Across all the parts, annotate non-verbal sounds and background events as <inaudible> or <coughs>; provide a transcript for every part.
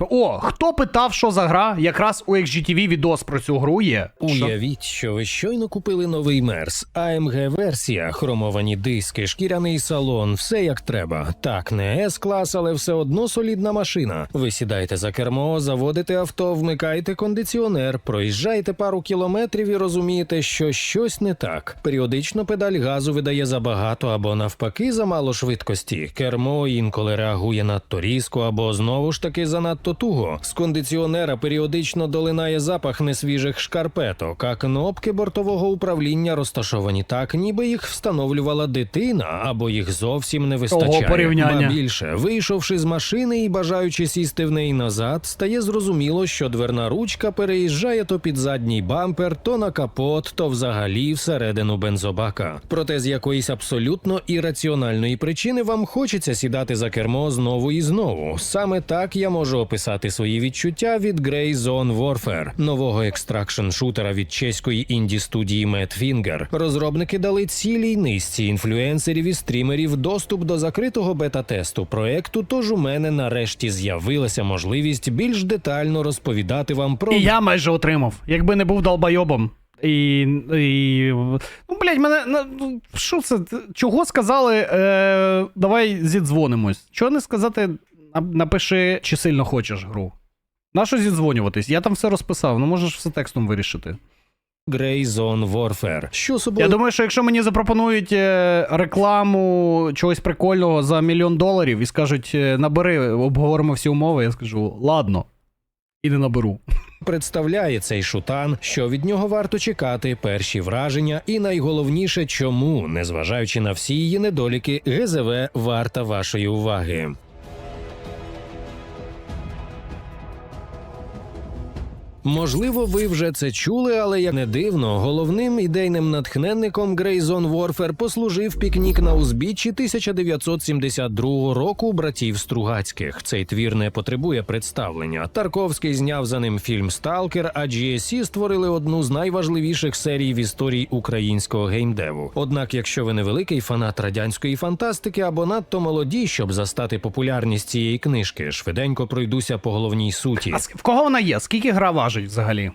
О, хто питав, що за гра? Якраз у XGTV відос про цю гру є. Уявіть, що ви щойно купили новий мерс, amg версія, хромовані диски, шкіряний салон, все як треба. Так, не с клас, але все одно солідна машина. Ви сідаєте за кермо, заводите авто, вмикаєте кондиціонер, проїжджаєте пару кілометрів і розумієте, що щось не так. Періодично педаль газу видає забагато або навпаки замало швидкості. Кермо інколи реагує надто різко або знову ж таки занадто туго. З кондиціонера періодично долинає запах несвіжих шкарпеток, а кнопки бортового управління розташовані так, ніби їх встановлювала дитина, або їх зовсім не вистачає. порівняння. Ба більше, вийшовши з машини і бажаючи сісти в неї назад, стає зрозуміло, що дверна ручка переїжджає то під задній бампер, то на капот, то взагалі всередину бензобака. Проте з якоїсь абсолютно ірраціональної причини вам хочеться сідати за кермо знову і знову. Саме так я можу описати свої відчуття від Grey Zone Warfare, нового екстракшн шутера від чеської інді студії Mad Finger. Розробники дали цілій низці інфлюенсерів і стрімерів доступ до закритого бета-тесту проекту. Тож у мене нарешті з'явилася можливість більш детально розповідати вам про І я майже отримав, якби не був долбойобом. І, і. Ну, блядь, мене. Що це? Чого сказали? Е, давай зідзвонимось. Чого не сказати, напиши, чи сильно хочеш гру. Нащо зідзвонюватись? Я там все розписав, ну можеш все текстом вирішити. Grey Zone Warfare. Що собою Я думаю, що якщо мені запропонують е, рекламу чогось прикольного за мільйон доларів і скажуть, е, набери, обговоримо всі умови, я скажу, ладно. І не наберу. представляє цей шутан, що від нього варто чекати, перші враження, і найголовніше, чому, незважаючи на всі її недоліки, ГЗВ варта вашої уваги. Можливо, ви вже це чули, але як не дивно, головним ідейним натхненником Zone Warfare послужив пікнік на узбіччі 1972 року братів Стругацьких. Цей твір не потребує представлення. Тарковський зняв за ним фільм Сталкер, а GSC створили одну з найважливіших серій в історії українського геймдеву. Однак, якщо ви не великий фанат радянської фантастики або надто молоді, щоб застати популярність цієї книжки, швиденько пройдуся по головній суті. А в кого вона є? Скільки гра важить взагалі?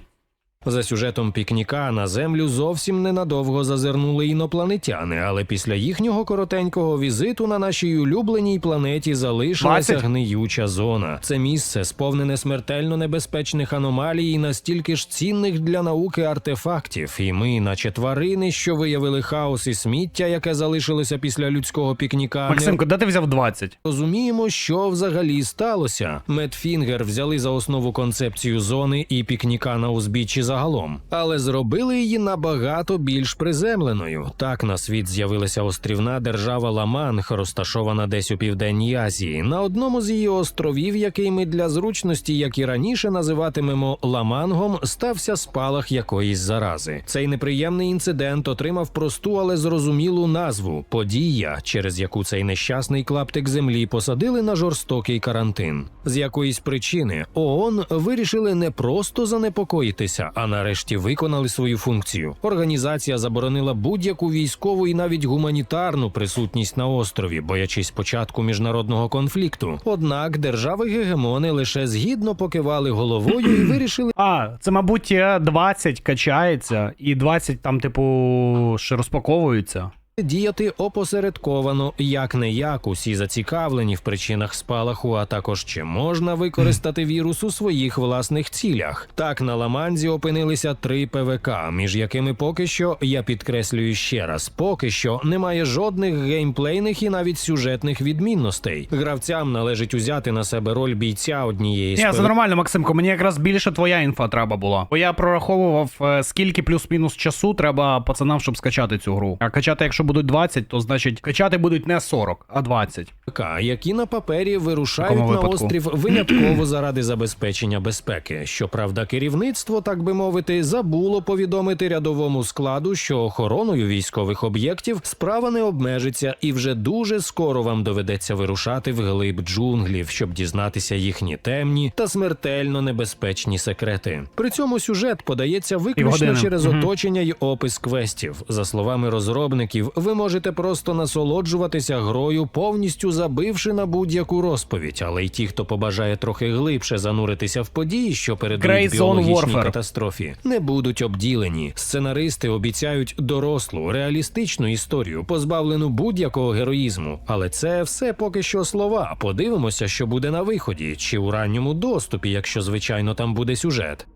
За сюжетом пікніка на землю зовсім ненадовго зазирнули інопланетяни, але після їхнього коротенького візиту на нашій улюбленій планеті залишилася 20? гниюча зона. Це місце сповнене смертельно небезпечних аномалій і настільки ж цінних для науки артефактів. І ми, наче тварини, що виявили хаос і сміття, яке залишилося після людського пікніка, не Максимко, де ти взяв 20? Розуміємо, що взагалі сталося. Медфінгер взяли за основу концепцію зони і пікніка на узбіччі загалом, але зробили її набагато більш приземленою. Так на світ з'явилася острівна держава Ламанг, розташована десь у південній Азії, на одному з її островів, який ми для зручності, як і раніше, називатимемо Ламангом, стався спалах якоїсь зарази. Цей неприємний інцидент отримав просту, але зрозумілу назву подія, через яку цей нещасний клаптик землі посадили на жорстокий карантин. З якоїсь причини ООН вирішили не просто занепокоїтися, а нарешті виконали свою функцію. Організація заборонила будь-яку військову і навіть гуманітарну присутність на острові, боячись початку міжнародного конфлікту. Однак держави-гегемони лише згідно покивали головою і вирішили. А, це, мабуть, е, 20 качається, і 20 там, типу, ще розпаковуються. Діяти опосередковано, як не як усі зацікавлені в причинах спалаху, а також чи можна використати вірус у своїх власних цілях. Так на Ламанзі опинилися три ПВК, між якими поки що я підкреслюю ще раз, поки що немає жодних геймплейних і навіть сюжетних відмінностей. Гравцям належить узяти на себе роль бійця однієї з Ні, це нормально, Максимко. Мені якраз більше твоя інфа треба була. Бо я прораховував, е, скільки плюс-мінус часу треба пацанам, щоб скачати цю гру. А качати, якщо будуть 20, то значить качати будуть не 40, а 20. ПК, які на папері вирушають на випадку. острів винятково заради забезпечення безпеки. Щоправда, керівництво, так би мовити, забуло повідомити рядовому складу, що охороною військових об'єктів справа не обмежиться, і вже дуже скоро вам доведеться вирушати в глиб джунглів, щоб дізнатися їхні темні та смертельно небезпечні секрети. При цьому сюжет подається виключно через оточення й опис квестів. За словами розробників, ви можете просто насолоджуватися грою, повністю забивши на будь-яку розповідь. Але й ті, хто побажає трохи глибше зануритися в події, що передують біологічній катастрофі, не будуть обділені. Сценаристи обіцяють дорослу, реалістичну історію, позбавлену будь-якого героїзму. Але це все поки що слова. Подивимося, що буде на виході, чи у ранньому доступі, якщо звичайно там буде сюжет.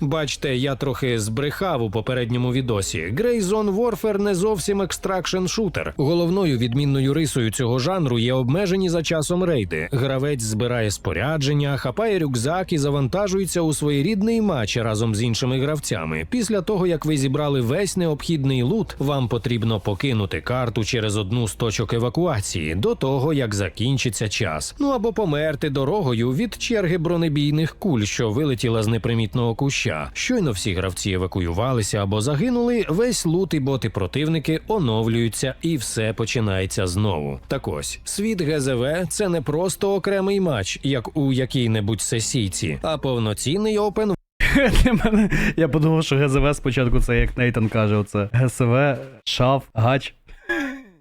Бачте, я трохи збрехав у попередньому відосі. Zone Warfare не зовсім екстракшн шутер. Головною відмінною рисою цього жанру є обмежені за часом рейди. Гравець збирає спорядження, хапає рюкзак і завантажується у своєрідний матч разом з іншими гравцями. Після того як ви зібрали весь необхідний лут, вам потрібно покинути карту через одну з точок евакуації до того, як закінчиться час. Ну або померти дорогою від черги бронебійних куль, що вилетіла з непримітного куща. Щойно всі гравці евакуювалися або загинули. Весь лут і боти противники оновлюються, і все починається знову. Так ось світ ГЗВ це не просто окремий матч, як у якій-небудь сесійці, а повноцінний опен <laughs> я подумав, що ГЗВ спочатку це як Нейтан каже, оце ГСВ, шаф, гач.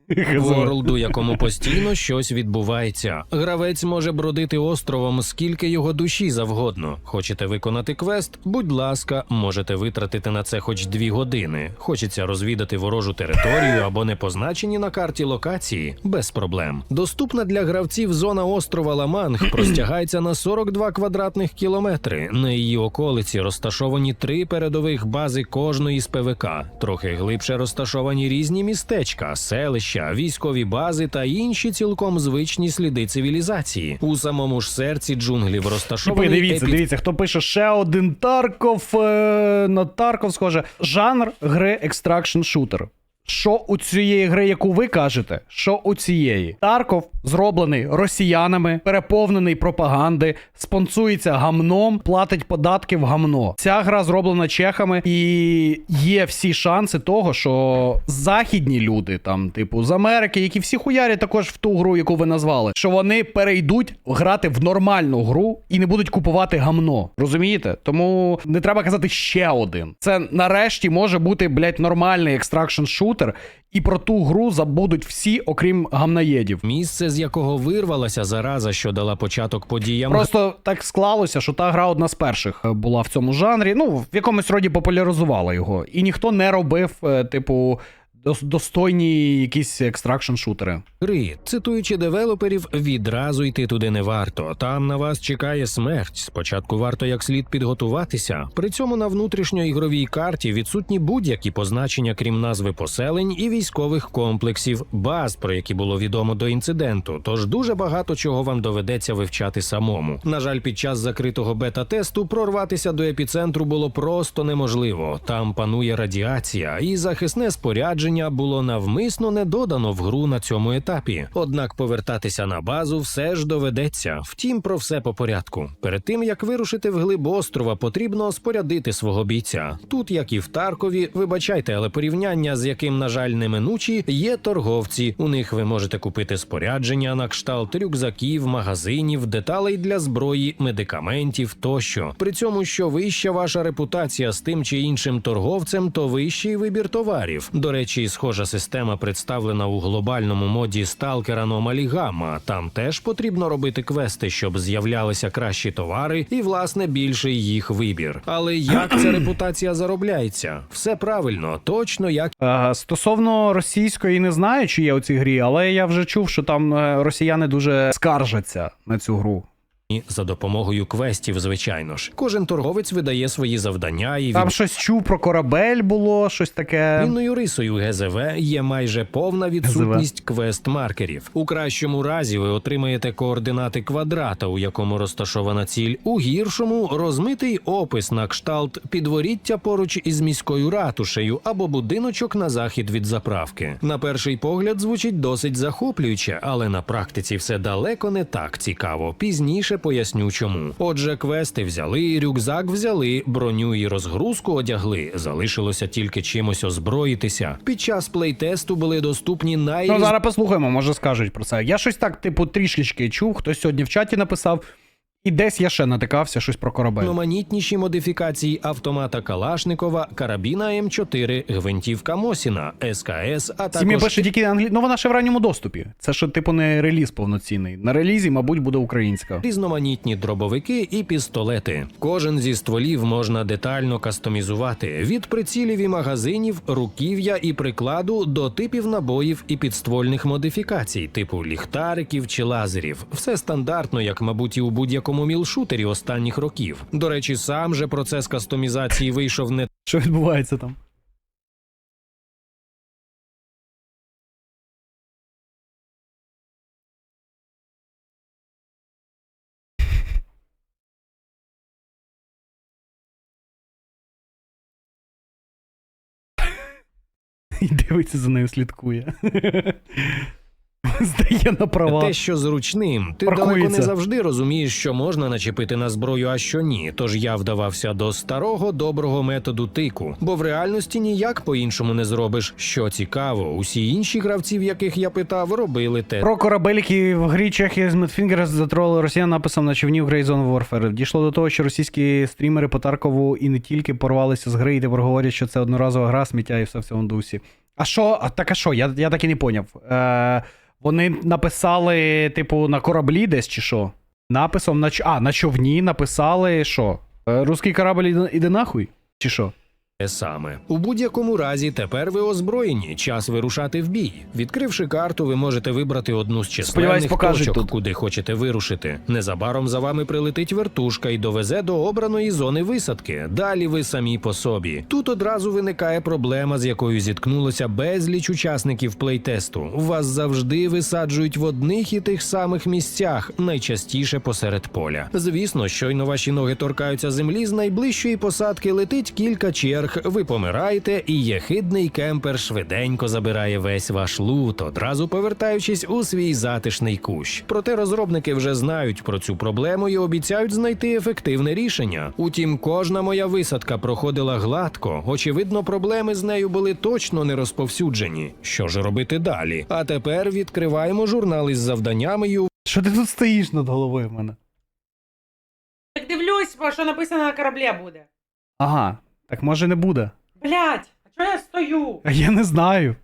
ГЗВ. Ворлд, у якому постійно щось відбувається. Гравець може бродити островом скільки його душі завгодно. Хочете виконати квест? Будь ласка, можете витратити на це хоч дві години. Хочеться розвідати ворожу територію або не позначені на карті локації без проблем. Доступна для гравців зона острова Ламанг <clears throat> простягається на 42 квадратних кілометри. На її околиці розташовані три передових бази кожної з ПВК. Трохи глибше розташовані різні містечка, селища, військові бази та інші цілком звичні сліди цивілізації. У самому ж серці джунглів розташований дивіться, епі- дивіться, хто пише ще один Тарков е, на Тарков схоже. Жанр гри екстракшн Shooter. Що у цієї гри, яку ви кажете, що у цієї? Тарков зроблений росіянами, переповнений пропаганди, спонсується гамном, платить податки в гамно. Ця гра зроблена чехами, і є всі шанси того, що західні люди, там, типу, з Америки, які всі хуярі також в ту гру, яку ви назвали, що вони перейдуть грати в нормальну гру і не будуть купувати гамно. Розумієте? Тому не треба казати ще один. Це нарешті може бути, блядь, нормальний екстракшн шутер, і про ту гру забудуть всі, окрім гамнаєдів. місце, з якого вирвалася зараза, що дала початок подіям. Просто так склалося, що та гра одна з перших е, була в цьому жанрі. Ну, в якомусь роді популяризувала його. І ніхто не робив, е, типу, достойні якісь екстракшн шутери. Гри, цитуючи девелоперів, відразу йти туди не варто. Там на вас чекає смерть. Спочатку варто як слід підготуватися. При цьому на внутрішньоігровій карті відсутні будь-які позначення, крім назви поселень і військових комплексів, баз, про які було відомо до інциденту. Тож дуже багато чого вам доведеться вивчати самому. На жаль, під час закритого бета-тесту прорватися до епіцентру було просто неможливо. Там панує радіація, і захисне спорядження було навмисно не додано в гру на цьому етапі. Однак повертатися на базу все ж доведеться. Втім, про все по порядку. Перед тим як вирушити в глиб острова, потрібно спорядити свого бійця. Тут, як і в Таркові, вибачайте, але порівняння з яким, на жаль, неминучі, є торговці. У них ви можете купити спорядження на кшталт рюкзаків, магазинів, деталей для зброї, медикаментів тощо. При цьому, що вища ваша репутація з тим чи іншим торговцем, то вищий вибір товарів. До речі, схожа система представлена у глобальному моді Stalker Anomaly Gamma. Там теж потрібно робити квести, щоб з'являлися кращі товари і, власне, більший їх вибір. Але як ця репутація заробляється? Все правильно, точно як Е, стосовно російської, не знаю, чи є у цій грі, але я вже чув, що там е, росіяни дуже скаржаться на цю гру. І за допомогою квестів, звичайно ж. Кожен торговець видає свої завдання і Там щось чув про корабель було, щось таке. Відмінною рисою ГЗВ є майже повна відсутність квест-маркерів. У кращому разі ви отримаєте координати квадрата, у якому розташована ціль. У гіршому розмитий опис на кшталт підворіття поруч із міською ратушею або будиночок на захід від заправки. На перший погляд звучить досить захоплююче, але на практиці все далеко не так цікаво. Пізніше поясню чому. Отже, квести взяли, рюкзак взяли, броню і розгрузку одягли. Залишилося тільки чимось озброїтися. Під час плейтесту були доступні най... Ну, зараз послухаємо, може скажуть про це. Я щось так, типу, трішечки чув, хтось сьогодні в чаті написав. І десь я ще натикався щось про корабель. Різноманітніші модифікації автомата Калашникова, карабіна М4, гвинтівка Мосіна, СКС, а також пише тільки англі... Ну вона ще в ранньому доступі. Це ж, типу, не реліз повноцінний. На релізі, мабуть, буде українська. різноманітні дробовики і пістолети. Кожен зі стволів можна детально кастомізувати від прицілів і магазинів, руків'я і прикладу до типів набоїв і підствольних модифікацій, типу ліхтариків чи лазерів. Все стандартно, як мабуть, і у будь-якому мілшутері останніх років. До речі, сам же процес кастомізації вийшов не Що відбувається там? <laughs> І дивиться за нею, слідкує. <laughs> <laughs> Здає на права. Те, що зручним, ти Паркується. далеко не завжди розумієш, що можна начепити на зброю, а що ні. Тож я вдавався до старого доброго методу тику, бо в реальності ніяк по-іншому не зробиш. Що цікаво, усі інші гравців, яких я питав, робили те. Про корабель, який в грі Чехія з Медфінгера затролили росіян написом на човні в Zone Warfare. Дійшло до того, що російські стрімери по Таркову і не тільки порвалися з гри, і тепер говорять, що це одноразова гра, сміття і все в цьому дусі. А що? А так а що? Я, я так і не поняв. Е, вони написали, типу, на кораблі десь чи що? Написом на А, на човні написали що? Е, Руський корабль іде нахуй? Чи що? Те саме у будь-якому разі тепер ви озброєні. Час вирушати в бій. Відкривши карту, ви можете вибрати одну з численних точок, тут. куди хочете вирушити. Незабаром за вами прилетить вертушка і довезе до обраної зони висадки. Далі ви самі по собі. Тут одразу виникає проблема, з якою зіткнулося безліч учасників плейтесту. Вас завжди висаджують в одних і тих самих місцях, найчастіше посеред поля. Звісно, щойно ваші ноги торкаються землі, з найближчої посадки летить кілька черг. Ви помираєте, і єхидний кемпер швиденько забирає весь ваш лут, одразу повертаючись у свій затишний кущ. Проте розробники вже знають про цю проблему і обіцяють знайти ефективне рішення. Утім, кожна моя висадка проходила гладко. Очевидно, проблеми з нею були точно не розповсюджені. Що ж робити далі? А тепер відкриваємо журнал із завданнями і Що ти тут стоїш над головою в мене? Так дивлюсь, що написано на кораблі буде. Ага, так може не буде. Блять, а чого я стою? А я не знаю.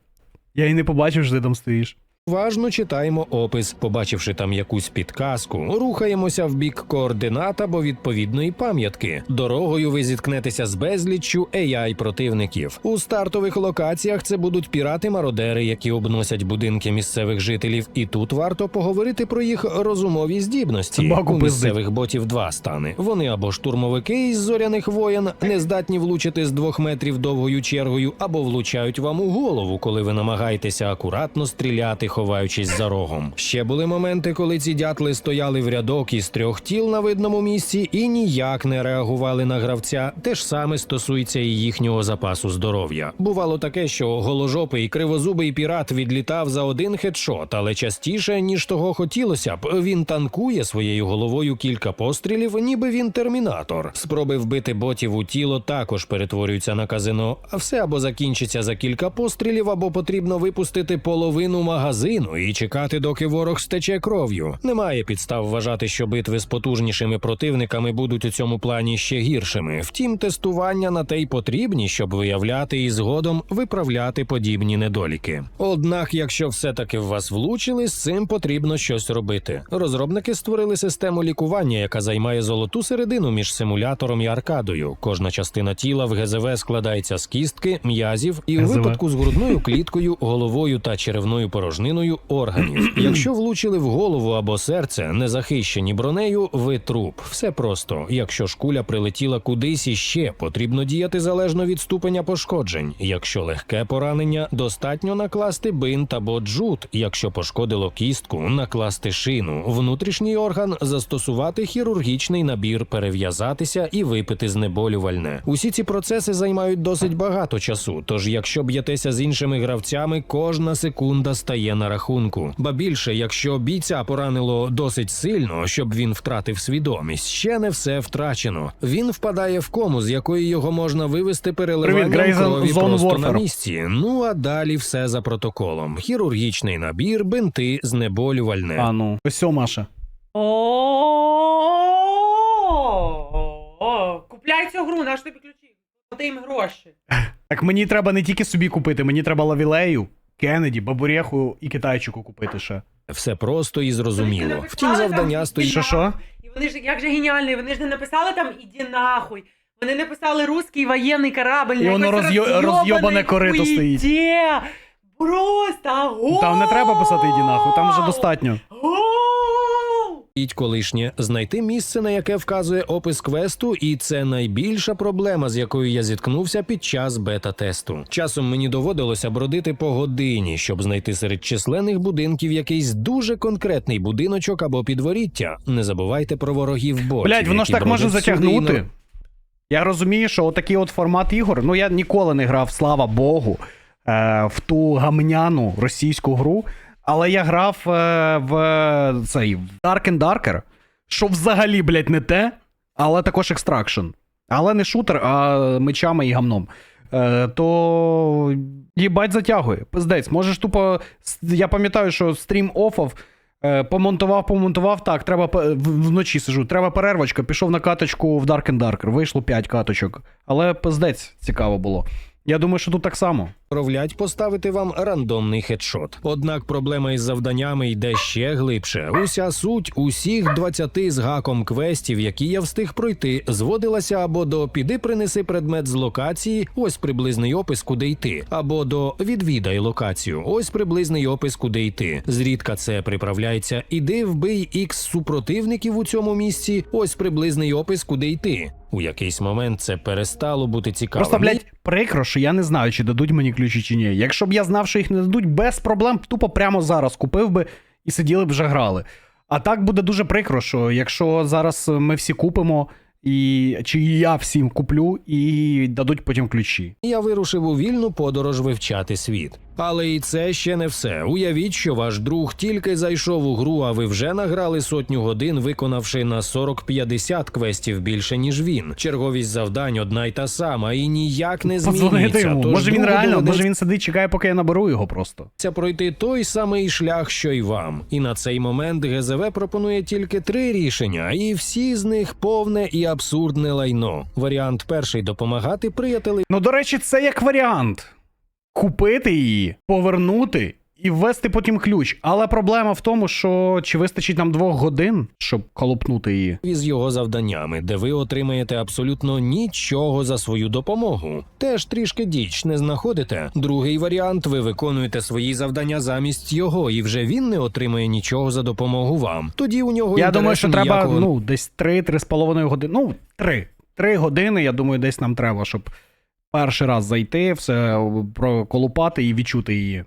Я і не побачив, що ти там стоїш. Уважно читаємо опис, побачивши там якусь підказку, рухаємося в бік координат або відповідної пам'ятки. Дорогою ви зіткнетеся з безліччю ai противників. У стартових локаціях це будуть пірати-мародери, які обносять будинки місцевих жителів. І тут варто поговорити про їх розумові здібності. Собаку У місцевих ботів два стани. Вони або штурмовики із зоряних воєн, не здатні влучити з двох метрів довгою чергою, або влучають вам у голову, коли ви намагаєтеся акуратно стріляти, ховаючись за рогом. Ще були моменти, коли ці дятли стояли в рядок із трьох тіл на видному місці і ніяк не реагували на гравця. Те ж саме стосується і їхнього запасу здоров'я. Бувало таке, що голожопий кривозубий пірат відлітав за один хедшот, але частіше ніж того хотілося б. Він танкує своєю головою кілька пострілів, ніби він термінатор. Спроби вбити ботів у тіло також перетворюються на казино. А все або закінчиться за кілька пострілів, або потрібно випустити половину магазину і чекати, доки ворог стече кров'ю. Немає підстав вважати, що битви з потужнішими противниками будуть у цьому плані ще гіршими. Втім, тестування на те й потрібні, щоб виявляти і згодом виправляти подібні недоліки. Однак, якщо все-таки в вас влучили, з цим потрібно щось робити. Розробники створили систему лікування, яка займає золоту середину між симулятором і аркадою. Кожна частина тіла в ГЗВ складається з кістки, м'язів, і у випадку з грудною кліткою, головою та черевною порожниною органів. <clears throat> Якщо влучили в голову або серце, не захищені бронею, ви труп. Все просто. Якщо ж куля прилетіла кудись іще, потрібно діяти залежно від ступеня пошкоджень. Якщо легке поранення, достатньо накласти бинт або джут. Якщо пошкодило кістку, накласти шину. Внутрішній орган застосувати хірургічний набір, перев'язатися і випити знеболювальне. Усі ці процеси займають досить багато часу. Тож, якщо б'єтеся з іншими гравцями, кожна секунда стає на на рахунку. Ба більше, якщо бійця поранило досить сильно, щоб він втратив свідомість, ще не все втрачено. Він впадає в кому, з якої його можна вивести переливанням Привіт, крові Зон просто Warfare. на місці. Ну а далі все за протоколом: хірургічний набір, бинти, знеболювальне. А ну, ось Маша. О, купляй цю гру, наш тобі ключі. Подай їм гроші. Так мені треба не тільки собі купити, мені треба лавілею. Кеннеді, бабурєху і китайчику купити ще. Все просто і зрозуміло. Втім, завдання стоїть. Що що? І вони ж як же геніальні, вони ж не написали там іди нахуй. Вони написали русський воєнний корабль. І воно якось роз'йо- роз'йобане роз'йобане корито стоїть. хуїте. Просто огонь! Там не треба писати іді нахуй, там вже достатньо. Гоу! Стоїть колишнє знайти місце, на яке вказує опис квесту, і це найбільша проблема, з якою я зіткнувся під час бета-тесту. Часом мені доводилося бродити по годині, щоб знайти серед численних будинків якийсь дуже конкретний будиночок або підворіття. Не забувайте про ворогів ботів, Блять, воно ж так може затягнути. на- Я розумію, що отакий от формат ігор. Ну я ніколи не грав, слава Богу, е, в ту гамняну російську гру. Але я грав е, в цей в Dark and Darker, що взагалі, блять, не те, але також екстракшн. Але не шутер, а мечами і гамном. Е, то їбать затягує. Пиздець, можеш тупо. Я пам'ятаю, що стрім офав. Е, Помонтував, помонтував, так, треба вночі сижу. Треба перервочка, пішов на каточку в Dark and Darker, вийшло 5 каточок. Але пиздець цікаво було. Я думаю, що тут так само. Провлять поставити вам рандомний хедшот. Однак проблема із завданнями йде ще глибше. Уся суть усіх 20 з гаком квестів, які я встиг пройти, зводилася або до піди принеси предмет з локації, ось приблизний опис, куди йти, або до відвідай локацію, ось приблизний опис, куди йти. Зрідка це приправляється іди вбий ікс супротивників у цьому місці, ось приблизний опис, куди йти. У якийсь момент це перестало бути цікавим. Просто, блядь, прикро, що я не знаю, чи дадуть мені ключі чи ні. Якщо б я знав, що їх не дадуть, без проблем тупо прямо зараз купив би і сиділи б вже грали. А так буде дуже прикро, що якщо зараз ми всі купимо, і чи я всім куплю, і дадуть потім ключі. Я вирушив у вільну подорож вивчати світ. Але і це ще не все. Уявіть, що ваш друг тільки зайшов у гру, а ви вже награли сотню годин, виконавши на 40-50 квестів більше ніж він. Черговість завдань одна й та сама, і ніяк не йому. Тож Може він реально, може він сидить, чекає, поки я наберу його просто. пройти той самий шлях, що й вам. І на цей момент ГЗВ пропонує тільки три рішення, і всі з них повне і абсурдне лайно. Варіант перший допомагати приятелю Ну, до речі, це як варіант. Купити її, повернути і ввести потім ключ. Але проблема в тому, що чи вистачить нам двох годин, щоб колупнути її. з його завданнями, де ви отримаєте абсолютно нічого за свою допомогу. Теж трішки діч не знаходите. Другий варіант ви виконуєте свої завдання замість його, і вже він не отримає нічого за допомогу вам. Тоді у нього Я думаю, що інтересу треба ніякого ну, десь 3 з половиною години. Ну, 3. 3 години, я думаю, десь нам треба, щоб перший раз зайти, все проколупати і відчути її.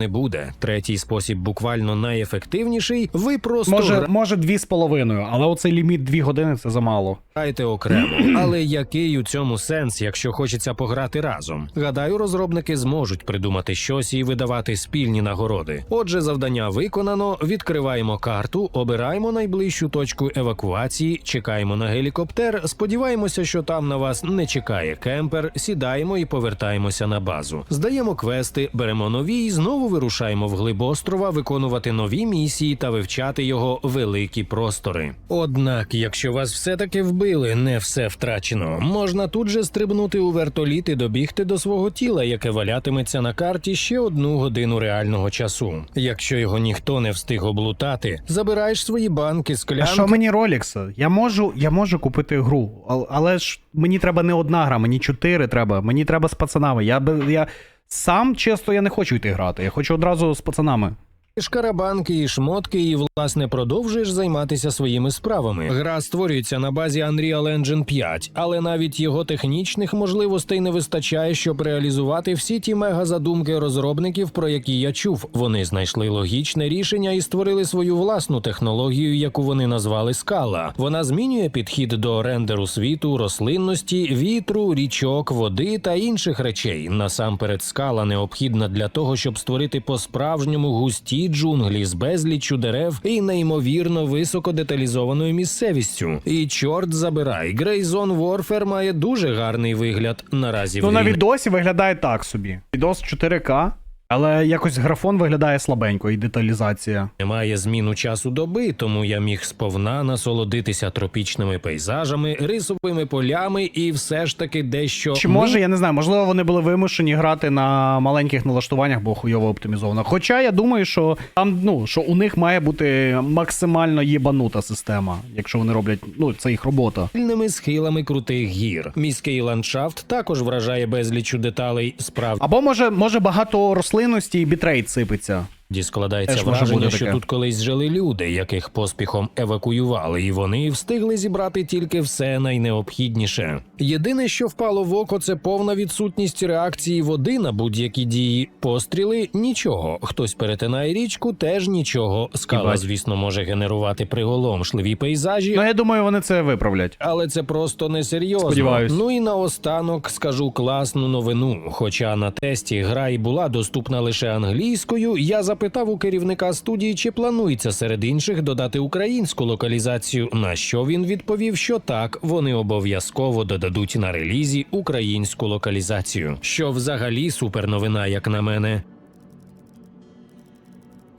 Не буде. Третій спосіб буквально найефективніший. Ви просто Може, може, дві з половиною, але оцей ліміт 2 години це замало. граєте окремо. <clears throat> Але який у цьому сенс, якщо хочеться пограти разом? Гадаю, розробники зможуть придумати щось і видавати спільні нагороди. Отже, завдання виконано. Відкриваємо карту, обираємо найближчу точку евакуації, чекаємо на гелікоптер. Сподіваємося, що там на вас не чекає кемпер. Сідаємо і повертаємося на базу. Здаємо квести, беремо нові і знову вирушаємо вглиб острова, виконувати нові місії та вивчати його великі простори. Однак, якщо вас все-таки вбили, не все втрачено. Можна тут же стрибнути у вертоліт і добігти до свого тіла, яке валятиметься на карті ще одну годину реального часу. Якщо його ніхто не встиг облутати, забираєш свої банки, А склянки. що мені Ролікса? Я можу, я можу купити гру, але ж мені треба не одна гра, мені чотири треба. Мені треба з пацанами. Я би я сам чесно я не хочу йти грати. Я хочу одразу з пацанами. Шкарабанки і шмотки, і власне продовжуєш займатися своїми справами. Гра створюється на базі Unreal Engine 5, але навіть його технічних можливостей не вистачає, щоб реалізувати всі ті мегазадумки розробників, про які я чув. Вони знайшли логічне рішення і створили свою власну технологію, яку вони назвали скала. Вона змінює підхід до рендеру світу, рослинності, вітру, річок, води та інших речей. Насамперед, скала необхідна для того, щоб створити по-справжньому густі джунглі з безліччю дерев і неймовірно високо деталізованою місцевістю. І чорт забирай, Грейзон Warfare має дуже гарний вигляд наразі. Ну на відосі виглядає так собі. Відос 4К. Але якось графон виглядає слабенько і деталізація. Немає зміну часу доби, тому я міг сповна насолодитися тропічними пейзажами, рисовими полями і все ж таки дещо Чи може, я не знаю, можливо, вони були вимушені грати на маленьких налаштуваннях, бо хуйово оптимізовано. Хоча я думаю, що там, ну, що у них має бути максимально єбанута система, якщо вони роблять, ну, це їх робота. Вільними схилами крутих гір. Міський ландшафт також вражає безлічу деталей. Справді Або може, може багато рослинності і бітрейт сипеться. Складається Теж враження, що таке. тут колись жили люди, яких поспіхом евакуювали, і вони встигли зібрати тільки все найнеобхідніше. Єдине, що впало в око, це повна відсутність реакції води на будь-які дії. Постріли нічого. Хтось перетинає річку, теж нічого. Скала, звісно, може генерувати приголомшливі пейзажі. Ну, я думаю, вони це виправлять. Але це просто несерйозно. Сподіваюсь. Ну і наостанок скажу класну новину. Хоча на тесті гра і була доступна лише англійською, я запитав у керівника студії, чи планується серед інших додати українську локалізацію. На що він відповів, що так, вони обов'язково додадуть на релізі українську локалізацію. Що взагалі суперновина, як на мене.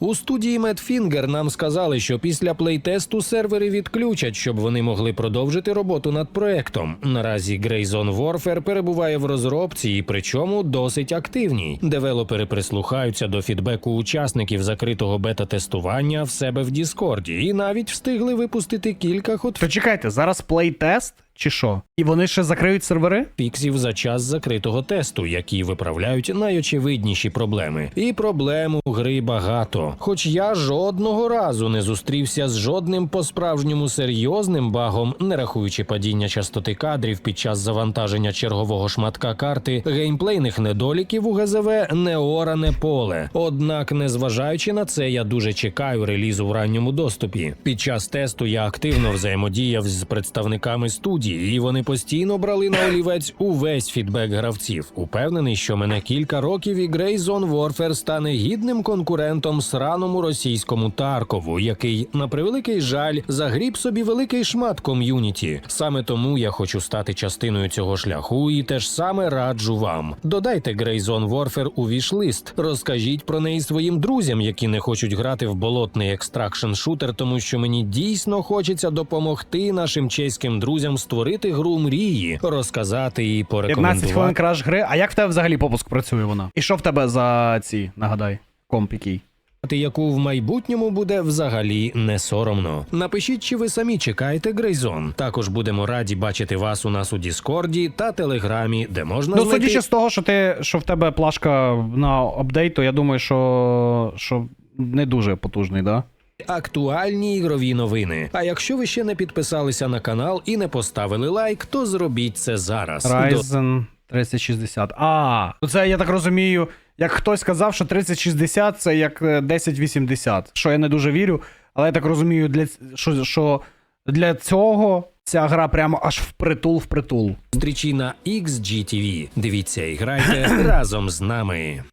У студії Медфінгер нам сказали, що після плейтесту сервери відключать, щоб вони могли продовжити роботу над проектом. Наразі Grayzone Warfare перебуває в розробці і причому досить активній. Девелопери прислухаються до фідбеку учасників закритого бета-тестування в себе в Діскорді і навіть встигли випустити кілька То чекайте, зараз плей-тест чи що? І вони ще закриють сервери? за час закритого тесту, які виправляють найочевидніші проблеми. І проблем у гри багато. Хоч я жодного разу не зустрівся з жодним по-справжньому серйозним багом, не рахуючи падіння частоти кадрів під час завантаження чергового шматка карти, геймплейних недоліків у ГЗВ не оране поле. Однак, незважаючи на це, я дуже чекаю релізу в ранньому доступі. Під час тесту я активно взаємодіяв з представниками студії, і вони постійно брали на олівець увесь фідбек гравців. Упевнений, що мене кілька років і Grayzone Warfare стане гідним конкурентом сраному російському Таркову, який, на превеликий жаль, загріб собі великий шмат ком'юніті. Саме тому я хочу стати частиною цього шляху, і те ж саме раджу вам. Додайте Grayzone Warfare у вішлист, розкажіть про неї своїм друзям, які не хочуть грати в болотний екстракшн шутер, тому що мені дійсно хочеться допомогти нашим чеським друзям створити гру мрії, розказати і 15 хвилин краш гри. А як в тебе взагалі попуск працює вона? І що в тебе за ці, нагадай, комп який? яку в майбутньому буде взагалі не соромно. Напишіть, чи ви самі чекаєте Грейзон. Також будемо раді бачити вас у нас у Діскорді та Телеграмі, де можна Ну, знайти... судячи з того, що ти що в тебе плашка на апдейт, то я думаю, що, що не дуже потужний, да? Актуальні ігрові новини. А якщо ви ще не підписалися на канал і не поставили лайк, то зробіть це зараз. Ryzen 3060. А, ну це я так розумію, як хтось сказав, що 3060 це як е, 1080. Що я не дуже вірю, але я так розумію, для, що, що для цього ця гра прямо аж впритул впритул. Зустрічі на XGTV. Дивіться і грайте <coughs> разом з нами.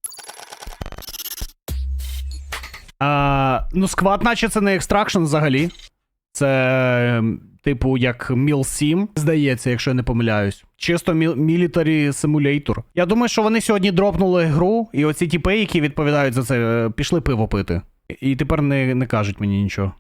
А, ну, сквад, наче це не екстракшн взагалі. Це, ем, типу, як Міл 7, здається, якщо я не помиляюсь. Чисто мілітарі симулятор. Я думаю, що вони сьогодні дропнули гру, і оці тіпи, які відповідають за це, е, пішли пиво пити. І тепер не, не кажуть мені нічого.